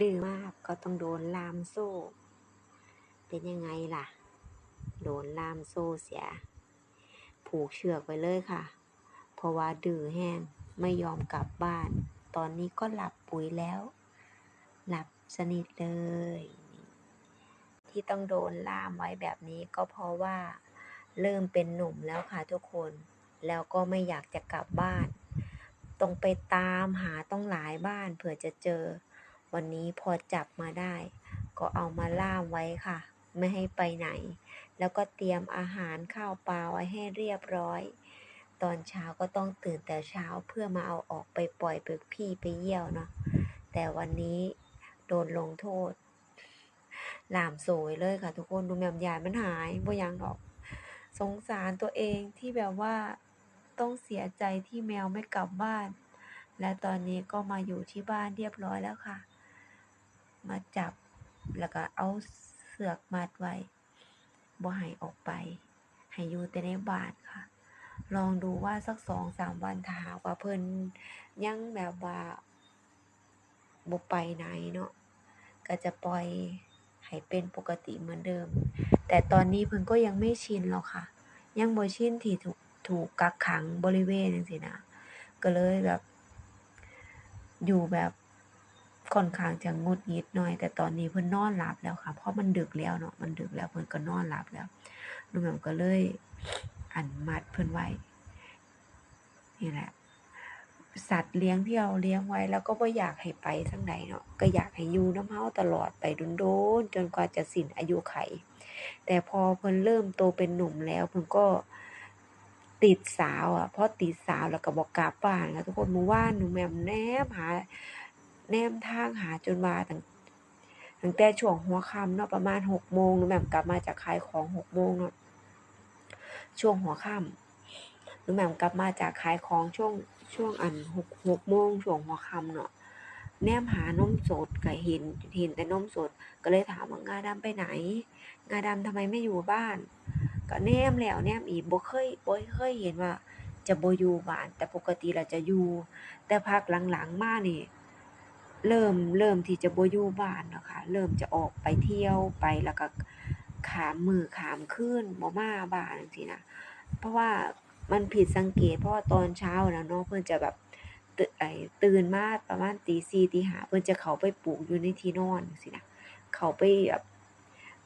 ดื้อมากก็ต้องโดนลามโซ่ เป็นยังไงล่ะ โดนลามโซ่เสีย ผูกเชือกไว้เลยค่ะ เพราะว่าดื้อแห้งไม่ยอมกลับบ้าน ตอนนี้ก็หลับปุ๋ยแล้ว หลับสนิทเลย ที่ต้องโดนล่ามไว้แบบนี้ก็เพราะว่า เริ่มเป็นหนุ่มแล้วค่ะทุกคน แล้วก็ไม่อยากจะกลับบ้าน ต้องไปตามหาต้องหลายบ้านเผื่อจะเจอ วันนี้พอจับมาได้ ก็เอามาล่ามไว้ค่ะ ไม่ให้ไปไหน แล้วก็เตรียมอาหารข้าวปลาไว้ให้เรียบร้อย ตอนเช้าก็ต้องตื่นแต่เช้าเพื่อมาเอาออกไปปล่อยไปพี่ไปเยี่ยวเนาะแต่วันนี้โดนลงโทษหลามโสยเลยค่ะ ทุกคนดูแมมยายมันหายบ่ยังดอก สงสารตัวเองที่แบบว่าต้องเสียใจที่แมวไม่กลับบ้าน และตอนนี้ก็มาอยู่ที่บ้านเรียบร้อยแล้วค่ะ มาจับ แล้วก็เอาเสือกมัดไว้บ่ให้ออกไป ให้อยู่แต่ในบ้านค่ะ ลองดูว่าสักสองสามวันถ้าหากว่าเพิ่นยังแบบว่าบ่ไปไหนเนาะก็จะปล่อยให้เป็นปกติเหมือนเดิม แต่ตอนนี้เพิ่นก็ยังไม่ชินหรอกค่ะ ยังบ่ชินที่ถูกถูกกักขังบริเวณจังซี่นะก็เลยแบบ อยู่แบบ ค่อนข้างจะงุดหงิดหน่อย แต่ตอนนี้เพิ่นนอนหลับแล้วค่ะ เพราะมันดึกแล้วเนาะมันดึกแล้วเพิ่นก็นอนหลับแล้วลุงแหม่มก็เลยอันมัดเพิ่นไว้นี่แหละสัตว์เลี้ยงที่เราเลี้ยงไว้แล้วก็บ่อยากให้ไปทางใดเนาะก็อยากให้อยู่น้ำเราตลอดไปโดนๆจนกว่าจะสิ้นอายุไข แต่พอเพิ่นเริ่มโตเป็นหนุ่มแล้วเพิ่นก็ติดสาวอะพอติดสาวแล้วก็บ่กลับบ้านค่ะทุกคนเมื่านหนูแม่มแนมหา แนมทางหาจนว่าตั้งตั้งแต่ช่วงหัวค่ำเนาะประมาณ6โมงหนูแหม่มกลับมาจากขายของ6โมงเนาะช่วงหัวค่ำหนูแหม่มกลับมาจากขายของช่วงช่วงอัน6 6โมงช่วงหัวค่ำเนาะแนมหานมสดก็เห็นเห็นแต่นมสดก็เลยถามว่างาดำไปไหน งาดำทำไมไม่อยู่บ้าน ก็แนมแล้วแนมอีกบ่เคยบ่เคยเห็นว่า จะบ่อยู่บ้าน แต่ปกติแล้วจะอยู่ แต่พักหลังๆมานี่ เริ่มเริ่มที่จะบ่อยู่บ้านแล้วค่ะเริ่มจะออกไปเที่ยวไปแล้วก็ขามมือขามคืนบ่มาบ้านจังซี่นะเพราะว่ามันผิดสังเกตเพราะว่าตอนเช้านะเนาะเพิ่นจะแบบตึไอ้ตื่นมาประมาณตี4ตี5เพิ่นจะเข้าไปปลูกอยู่ในที่นอนจังซี่นะเข้าไปแบบ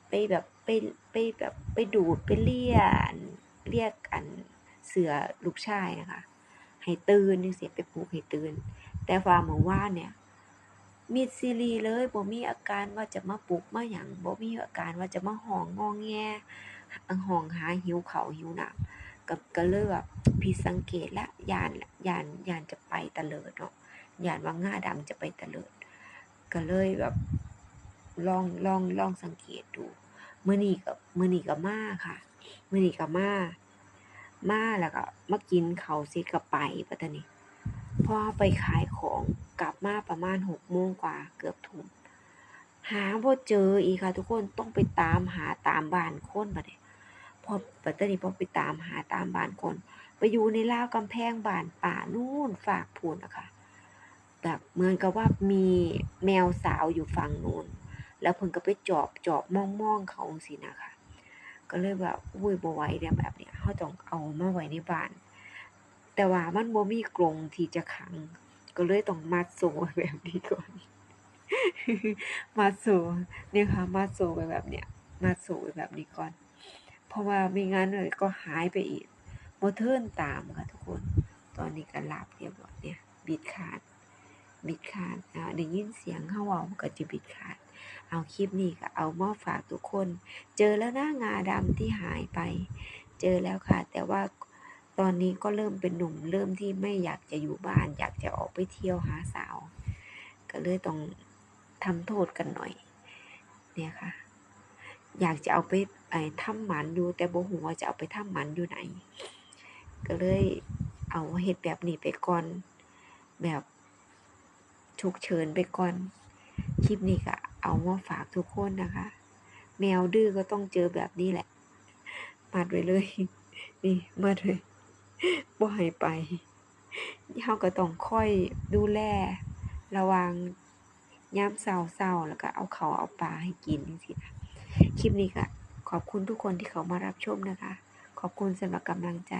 ไปแบบไปไปแบบไปดูดไปเลี่ยนเรียกอันเสือลูกชายนะคะ ให้ตื่นจังซี้ไปปลุกให้ตื่น แต่ว่าเมื่อวานเนี่ย มิดซิลีเลยบ่มีอาการว่าจะมาปลุกมาหยังบ่มีอาการว่าจะมาห้องงองแงห้องหาหิวเขาหิวน้ำก็ก็เลยแบบผิดสังเกตล้วย้านยานยานจะไปเตลิดเนาะยานว่าง่าดำจะไปเตลิด ก็เลยแบบลองลองลองสังเกตดูมื้อนี้ก็มื้อนี้ก็มาค่ะมื้อนี้ก็มามาแล้วก็มากินเขาเสร็จก็ไปบัดตานี้พอไปขายของ มาประมาณ6โมงกว่าเกือบทุ่มหาบ่เจออีกค่ะทุกคนต้องไปตามหาตามบ้านคนบัดนี้พอบัดตานี้พอไปตามหาตามบ้านคน ไปอยู่ในราวกำแพงบ้านป่านู่นฝากพูนนะคะแบบเหมือนกับว่ามีแมวสาวอยู่ฝั่งนู้นแล้วเพิ่นก็ไปจอบจอบมองๆเขาจังศีน่ะค่ะก็เลยแบบอุ้ยบ่ไหวแล้วแบบเนี้ยเราต้องเอามาไว้ในบ้าน แต่ว่ามันบ่มีกรงที่จะขัง ก็เลยต้องมัดโซ่ไว้แบบนี้ก่อน มัดโซ่เนี่ยค่ะมัดโซ่ไว้แบบเนี้ยมัดโซ่ไว้แบบนี้ก่อน เพราะว่าไม่งั้นเลยก็หายไปอีกบ่เทิร์นตามค่ะทุกคน ตอนนี้ก็หลับเรียบร้อยเนี่ย บิดขาด บิดขาดอ่าได้ยินเสียงเขาเว้ามันก็จะบิดขาด เอาคลิปนี้ก็เอามาฝากทุกคน เจอแล้วนะงาดำที่หายไป เจอแล้วค่ะ แต่ว่า ตอนนี้ก็เริ่มเป็นหนุ่ม เริ่มที่ไม่อยากจะอยู่บ้าน อยากจะออกไปเที่ยวหาสาว ก็เลยต้องทำโทษกันหน่อย เนี่ยค่ะ อยากจะเอาไปไอ้ทำหมันอยู่ แต่บ่ฮู้ว่าจะเอาไปทำหมันอยู่ไหน ก็เลยเอาเฮ็ดแบบนี้ไปก่อน แบบฉุกเฉินไปก่อน คลิปนี้ก็เอามาฝากทุกคนนะคะ แมวดื้อก็ต้องเจอแบบนี้แหละ มัดไว้เลย นี่มัดเลย บ่ให้ไปเราก็ต้องค่อยดูแล ระวังยามเช้าๆแล้วก็เอาเขาเอาปลาให้กินจังซี่นะคลิปนี้ก็ขอบคุณทุกคนที่เขามารับชมนะคะ ขอบคุณสำหรับกำลังใจ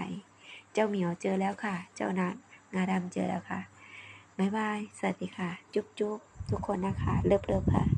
เจ้าเหมียวเจอแล้วค่ะ เจ้านัดงาดำเจอแล้วค่ะบ๊ายบาย สวัสดีค่ะ จุ๊บจุ๊บทุกคนนะคะ เลิฟเลิฟค่ะ